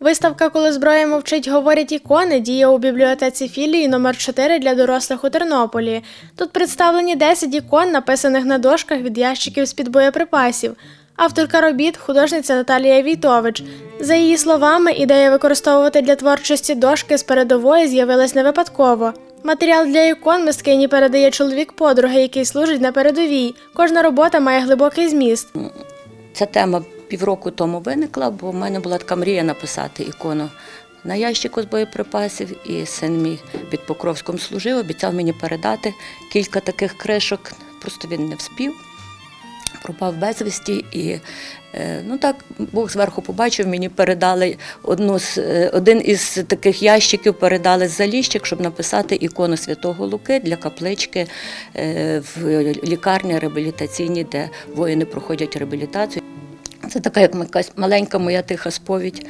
Виставка Коли зброя мовчить, говорять ікони діє у бібліотеці філії номер 4 для дорослих у Тернополі. Тут представлені 10 ікон, написаних на дошках від ящиків з-під боєприпасів. Авторка робіт художниця Наталія Війтович. За її словами, ідея використовувати для творчості дошки з передової з'явилась не випадково. Матеріал для ікон мисткині передає чоловік подруги, який служить на передовій. Кожна робота має глибокий зміст. Ця тема півроку тому виникла, бо в мене була така мрія написати ікону на ящику з боєприпасів, і син мій під Покровськом служив, обіцяв мені передати кілька таких кришок. Просто він не вспів, пропав безвісті. І е, ну так Бог зверху побачив, мені передали одну з е, один із таких ящиків, передали з заліщик, щоб написати ікону Святого Луки для каплички е, в лікарні реабілітаційній, де воїни проходять реабілітацію. Це така як якась маленька моя тиха сповідь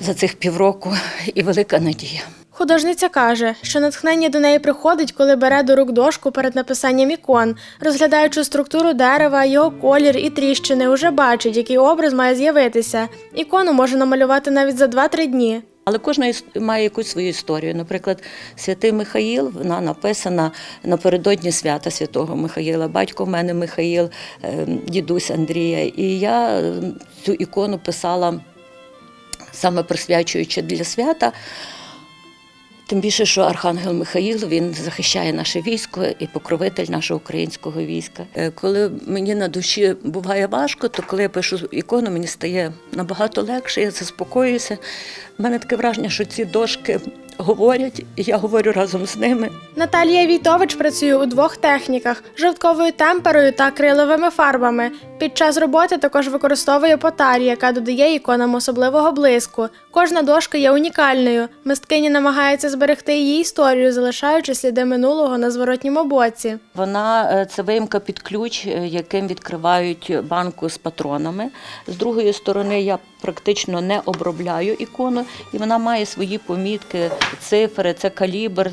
за цих півроку і велика надія. Художниця каже, що натхнення до неї приходить, коли бере до рук дошку перед написанням ікон, розглядаючи структуру дерева, його колір і тріщини, уже бачить, який образ має з'явитися. Ікону може намалювати навіть за 2-3 дні. Але кожна має якусь свою історію. Наприклад, святий Михаїл, вона написана напередодні свята святого Михаїла. Батько в мене Михаїл, е, дідусь Андрія. І я е, цю ікону писала саме присвячуючи для свята. Тим більше, що Архангел Михаїл він захищає наше військо і покровитель нашого українського війська. Е, Коли мені на душі буває важко, то коли я пишу ікону, мені стає набагато легше, я заспокоююся. У мене таке враження, що ці дошки говорять, і я говорю разом з ними. Наталія Війтович працює у двох техніках: жовтковою темперою та акриловими фарбами. Під час роботи також використовує потарі, яка додає іконам особливого блиску. Кожна дошка є унікальною. Мисткиня намагається зберегти її історію, залишаючи сліди минулого на зворотньому боці. Вона е, це виїмка під ключ, е, яким відкривають банку з патронами. З другої сторони, я практично не обробляю ікону, і вона має свої помітки, цифри, це калібр.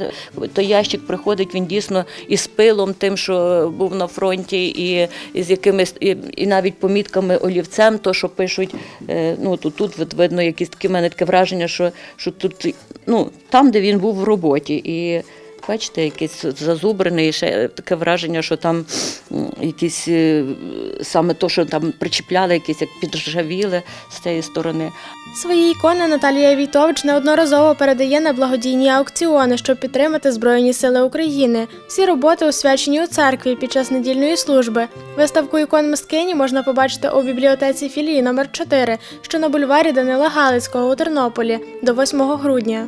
Той ящик приходить він дійсно із пилом, тим, що був на фронті, і, з якимись і, і навіть помітками олівцем, то що пишуть. е, Ну тут, тут видно якісь такі мене таке враження, що, що тут ну там, де він був в роботі. І Бачите, якийсь зазубрений, ще таке враження, що там якісь е, саме то, що там причіпляли, якісь як підржавіли з цієї сторони. Свої ікони Наталія Війтович неодноразово передає на благодійні аукціони, щоб підтримати Збройні Сили України. Всі роботи освячені у церкві під час недільної служби. Виставку ікон мисткині можна побачити у бібліотеці філії номер 4 що на бульварі Данила Галицького у Тернополі до 8 грудня.